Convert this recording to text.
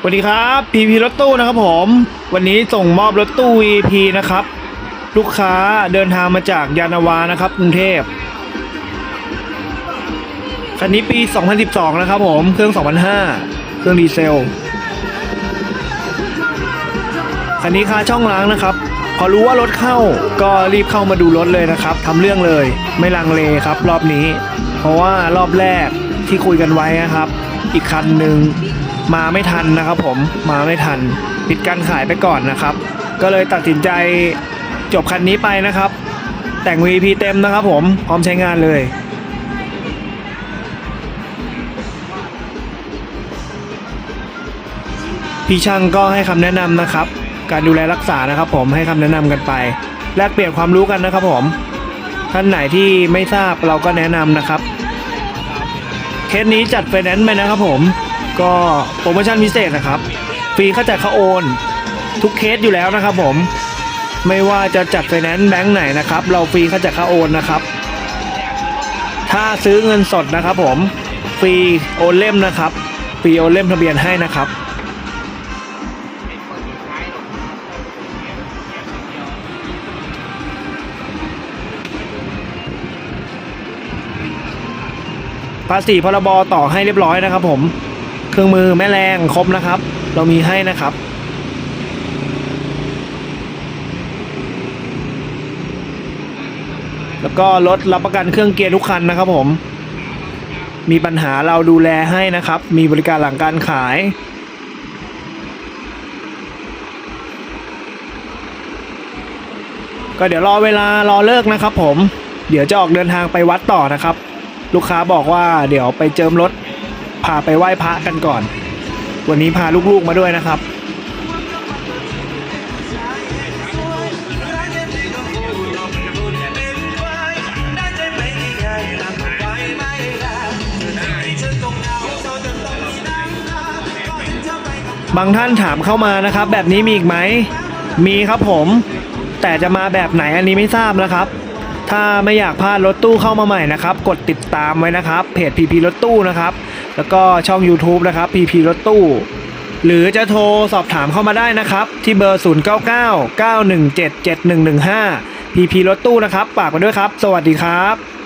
สวัสดีครับพีพีรถตู้นะครับผม วันนี้ส่งมอบรถตู้ VP นะครับ ลูกค้าเดินทางมาจากยานนาวานะครับกรุงเทพคันนี้ปี 2012 นะครับผม เครื่อง 2005 เครื่องดีเซล คันนี้ค่าช่องล้างนะครับ พอรู้ว่ารถเข้าก็รีบเข้ามาดูรถเลยนะครับทำเรื่องเลย ไม่ลังเลครับ รอบนี้ เพราะว่ารอบแรกที่คุยกันไว้นะครับ อีกคันหนึ่ง มาไม่ทันนะครับผมมาไม่ทันปิดการขายไปก่อนนะครับ ก็เลยตัดสินใจจบคันนี้ไปนะครับ แต่ง VP เต็มนะครับผมพร้อมใช้งานเลยพี่ช่างก็ให้คำแนะนำนะครับ การดูแลรักษานะครับผมให้คำแนะนำกันไป แลกเปลี่ยนความรู้กันนะครับผม ท่านไหนที่ไม่ทราบเราก็แนะนำนะครับ เคสนี้จัดไฟแนนซ์ไปนะครับผม ก็โปรโมชั่นพิเศษนะครับ ฟรีเข้าจ่ายค่าโอน ทุกเคสอยู่แล้วนะครับผมไม่ว่าจะจัดไฟแนนซ์แบงค์ไหนนะครับ เราฟรีเข้าจ่ายค่าโอนนะครับ ถ้าซื้อเงินสดนะครับ ผมฟรีโอนเล่มนะครับฟรีโอนเล่มทะเบียนให้นะครับภาษีพรบต่อให้เรียบร้อยนะครับผม เครื่องมือแม่แรงครบนะครับ เรามีให้นะครับ แล้วก็รถรับประกันเครื่องเกียร์ทุกคันนะครับผม มีปัญหาเราดูแลให้นะครับ มีบริการหลังการขายก็เดี๋ยวรอเวลารอเลิกนะครับผม เดี๋ยวจะออกเดินทางไปวัดต่อนะครับ ลูกค้าบอกว่าเดี๋ยวไปเจิมรถ พาไปไหว้พระกันก่อน วันนี้พาลูกๆมาด้วยนะครับ บางท่านถามเข้ามานะครับ แบบนี้มีอีกไหม มีครับผม แต่จะมาแบบไหนอันนี้ไม่ทราบนะครับถ้าไม่อยากพลาดรถตู้เข้ามาใหม่นะครับ กดติดตามไว้นะครับ เพจ PP รถตู้นะครับ แล้วก็ช่อง YouTube นะครับ PP รถตู้ หรือจะโทรสอบถามเข้ามาได้นะครับ ที่เบอร์ 099 917 7115 PP รถตู้นะครับฝากมาด้วยครับ สวัสดีครับ